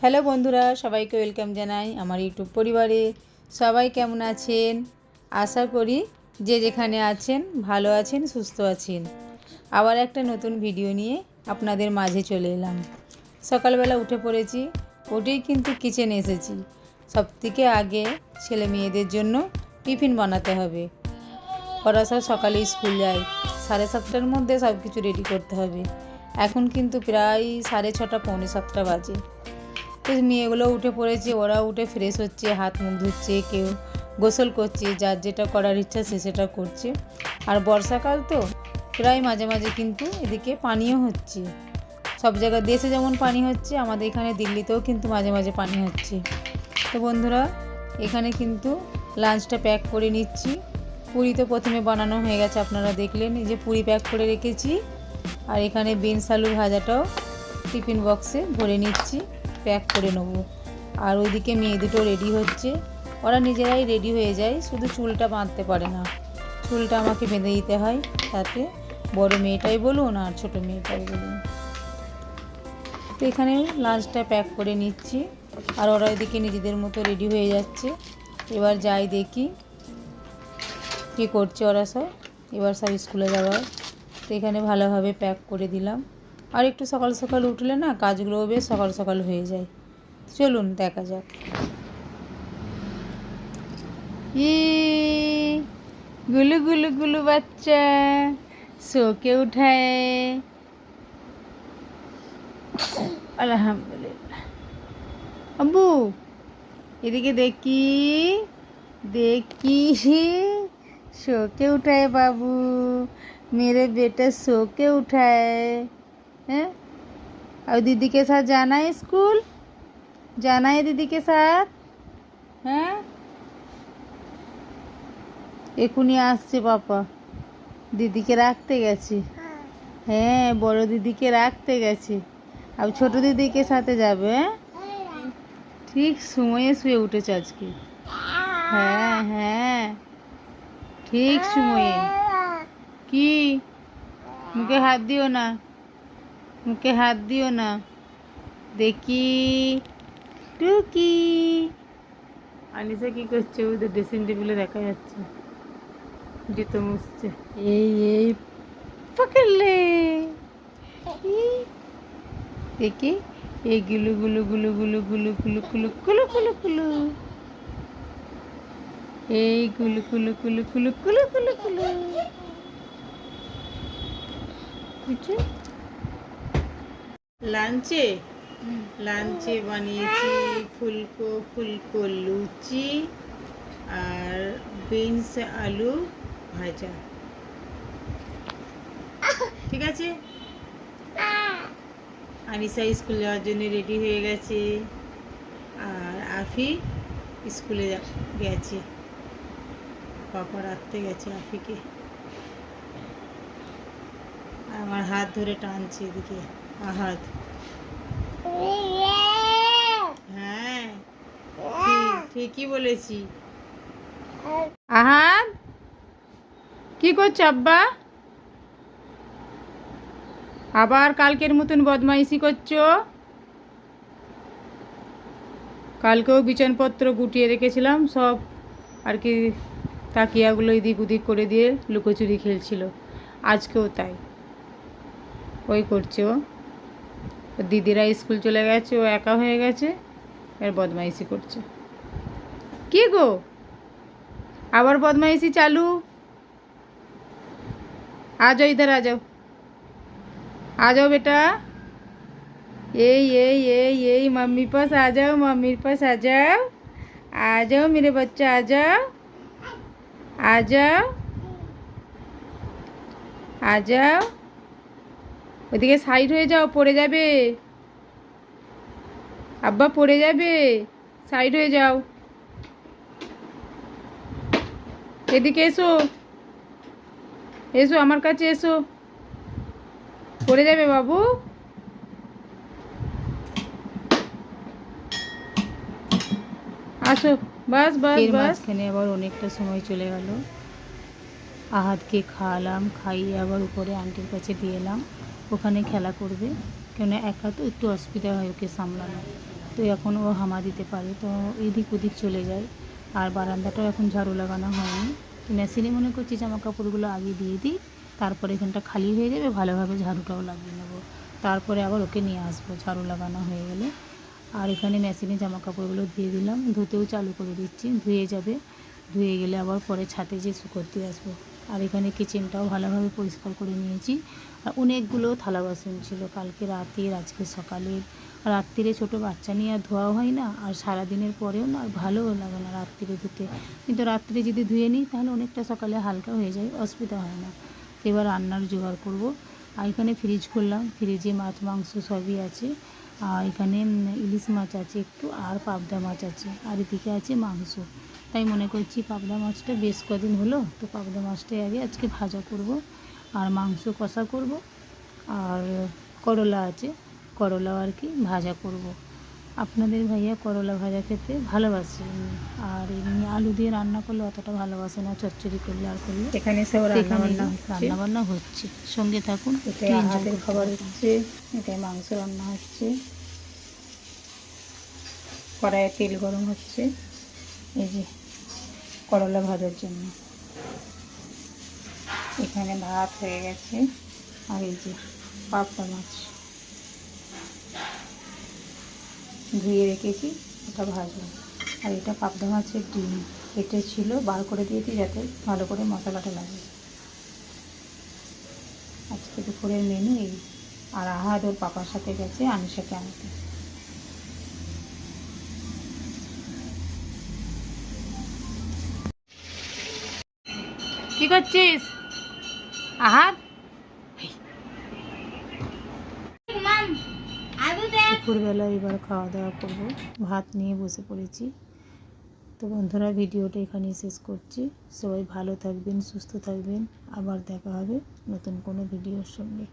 Hello বন্ধুরা, সবাইকে welcome জানাই আমার ইউটিউব পরিবারে। সবাই কেমন আছেন? আশা করি যে যেখানে আছেন, ভালো আছেন, সুস্থ আছেন। আবার একটা নতুন ভিডিও নিয়ে আপনাদের মাঝে চলে এলাম। সকালবেলা উঠে পড়েছি, উঠেই কিন্তু কিচেনে এসেছি। সব থেকে আগে ছেলে মেয়েদের জন্য টিফিন বানাতে হবে। ওরা সব সকালে স্কুল যায়, সাড়ে সাতটার মধ্যে সব কিছু রেডি করতে হবে। এখন কিন্তু প্রায় সাড়ে ছটা, পৌনে সাতটা বাজে। তো মেয়েগুলো উঠে পড়েছে ওরা উঠে ফ্রেশ হচ্ছে, হাত মুখ ধুচ্ছে, কেউ গোসল করছে, যার যেটা করার ইচ্ছা সে সেটা করছে। আর বর্ষাকাল তো, প্রায় মাঝে মাঝে কিন্তু এদিকে পানিও হচ্ছে। সব জায়গায় দেশে যেমন পানি হচ্ছে, আমাদের এখানে দিল্লিতেও কিন্তু মাঝে মাঝে পানি হচ্ছে। তো বন্ধুরা, এখানে কিন্তু লাঞ্চটা প্যাক করে নিচ্ছি। পুরি তো প্রথমে বানানো হয়ে গেছে, আপনারা দেখলেন, এই যে পুরি প্যাক করে রেখেছি। আর এখানে বিনস আলু ভাজাটাও টিফিন বক্সে ভরে নিচ্ছি। প্যাক করে নেব। আর ওইদিকে মেয়ে দুটো রেডি হচ্ছে। ওরা নিজেরাই রেডি হয়ে যায়, শুধু চুলটা বাঁধতে পারে না। চুলটা আমাকে বেঁধে দিতে হয় তাতে। বড় মেয়েটাই বলুন আর ছোট মেয়েটাই বলুন। তো এখানে লাঞ্চটা প্যাক করে নিচ্ছি। আর ওরা এদিকে নিজেদের মতো রেডি হয়ে যাচ্ছে। এবার যাই দেখি কী করছে ওরা সব। এবার সব স্কুলে যাওয়ার। তো এখানে ভালোভাবে প্যাক করে দিলাম। আর একটু সকাল সকাল উঠলে না কাজগুলো বেশ সকাল সকাল হয়ে যায়। চলুন, দেখা যাক। ই গুলু গুলু গুলু বাচ্চা, শোকে উঠায়। আলহামদুলিল্লাহ। আব্বু, এদিকে দেখি দেখি, শোকে উঠায় বাবু। মেরে বেটা শোকে উঠায়। हैं और दीदी के साथ जाना है स्कूल जाना है दीदी के साथ হ্যাঁ এখনই আসছে পাপা দিদিকে রাখতে গেছে হ্যাঁ বড় দিদিকে রাখতে গেছে আর ছোট দিদিকে সাথে যাবে হ্যাঁ ঠিক সময়ে শুয়ে উঠেছে আজকে হ্যাঁ হ্যাঁ ঠিক সময়ে কি মুখে হাত দিও না মুখে হাত দিও না দেখি টুকি আনিসা কি করছে ওদের ড্রেসিং টেবিলে দেখা যাচ্ছে জুতো মুছছে এই এই পকেলে দেখি এই গুলু গুলু গুলু গুলু গুলু গুলু গুলু কুলু কুলু কুলু এই কুলু কুলু কুলু কুলু কুলু কুলু কুলু লাঞ্চে? লাঞ্চে বানিয়েছি ফুলকো ফুলকো লুচি আর বিনস আলু ভাজা। ঠিক আছে? আনিসা স্কুল যাওয়ার জন্য রেডি হয়ে গেছে। আর আফি স্কুলে গেছে। পাপা রাখতে গেছে আফিকে। আর আমার হাত ধরে টানছে এদিকে। আহাত। হ্যাঁ ঠিকই বলেছি। আহাত, কি করছ আব্বা? আবার কালকের মতন বদমাইশি করছ? কালকেও বিছানপত্র গুটিয়ে রেখেছিলাম, সব আর কি তাকিয়াগুলো এদিক ওদিক করে দিয়ে লুকোচুরি খেলছিল। আজকেও তাই। ওই করছে? দিদিরা স্কুল চলে গেছে ও একা হয়ে গেছে এর বদমাইশি করছে কি গো আবার বদমাইশি চালু आ जाओ इधर आ जाओ आ जाओ बेटा यही यही यही यही मम्मी पास आ जाओ मम्मी पास आ जाओ आ जाओ मेरे बच्चा आ जाओ आ जाओ आ जाओ ওদিকে সাইড হয়ে যাও পড়ে যাবে। আব্বা পড়ে যাবে। সাইড হয়ে যাও। এদিকে এসো। এসো আমার কাছে এসো। পড়ে যাবে বাবু? আসো বাস বাস বাস। মাঝখানে আবার অনেকটা সময় চলে গেল। আহাতকে খাওয়ালাম খাইয়ে আবার উপরে আন্টির কাছে দিয়ে এলাম। ওখানে খেলা করবে। কেন একা তো একটু অসুবিধা হয় ওকে সামলানো। তো এখন ও হামা দিতে পারে। তো এদিক ওদিক চলে যায়। আর বারান্দাটাও এখন ঝাড়ু লাগানো হয়নি। তো মেশিনে মনে করছি জামা কাপড়গুলো আগে দিয়ে দিই, তারপরে এখানটা খালি হয়ে যাবে, ভালোভাবে ঝাড়ুটাও লাগিয়ে নেব। তারপরে আবার ওকে নিয়ে আসব, ঝাড়ু লাগানো হয়ে গেলে। আর এখানে মেশিনে জামা কাপড়গুলো দিয়ে দিলাম, ধুতেও চালু করে দিচ্ছি, ধুয়ে যাবে। ধুয়ে গেলে আবার পরে ছাদে যে শুকোতে আসব। আর এখানে কিচেনটাও ভালোভাবে পরিষ্কার করে নিয়েছি। আর অনেকগুলো থালা বাসন ছিল। কালকে রাতের, আজকে সকালের। রাত্রিরে ছোটো বাচ্চা নিয়ে আর ধোয়া হয় না। আর সারাদিনের পরেও না আর ভালোও লাগে না রাত্রিরে ধুতে। কিন্তু রাত্রে যদি ধুয়ে নিই, তাহলে অনেকটা সকালে হালকা হয়ে যায়, অসুবিধা হয় না। তো এবার রান্নার জোগাড় করব। আর এখানে ফ্রিজ খুললাম। ফ্রিজে মাছ, মাংস সবই আছে। আর এখানে ইলিশ মাছ আছে একটু, আর পাবদা মাছ আছে। আর এদিকে আছে মাংস। তাই মনে করছি পাবদা মাছটা বেশ কদিন হলো তো পাবদা মাছটাই আগে আজকে ভাজা করব আর মাংস কষা করব আর করলা আছে করলাও আর কি ভাজা করব। আপনাদের ভাইয়া করলা ভাজা খেতে ভালোবাসে আর এমনি আলু দিয়ে রান্না করলে অতটা ভালোবাসে না চচ্চড়ি করলে আর করলে। এখানে সব রান্না বান্না হচ্ছে। রান্না বান্না হচ্ছে। সঙ্গে থাকুন হাতের খাবার হচ্ছে এটাই মাংস রান্না হচ্ছে। কড়াইয়ে তেল গরম হচ্ছে। এই যে করলা ভাজার জন্য। এখানে ভাত হয়ে গেছে আর এই যে পাবদা মাছ। ধুয়ে রেখেছি, ওটা ভাজবো। আর এটা পাবদা মাছের ডিম। এটা ছিল বার করে দিয়েছি যাতে ভালো করে মশলাটা লাগে। আজকে দুপুরের মেনু এই। আর আহাদ ওর পাপার সাথে গেছে, আনিশাকে আনতে। কি করছিস? আহার? দুপুরবেলা এবার খাওয়া দাওয়া করব। ভাত নিয়ে বসে পড়েছি। তো বন্ধুরা ভিডিওটা এখানেই শেষ করছি। সবাই ভালো থাকবেন সুস্থ থাকবেন। আবার দেখা হবে নতুন কোনো ভিডিওর সঙ্গে।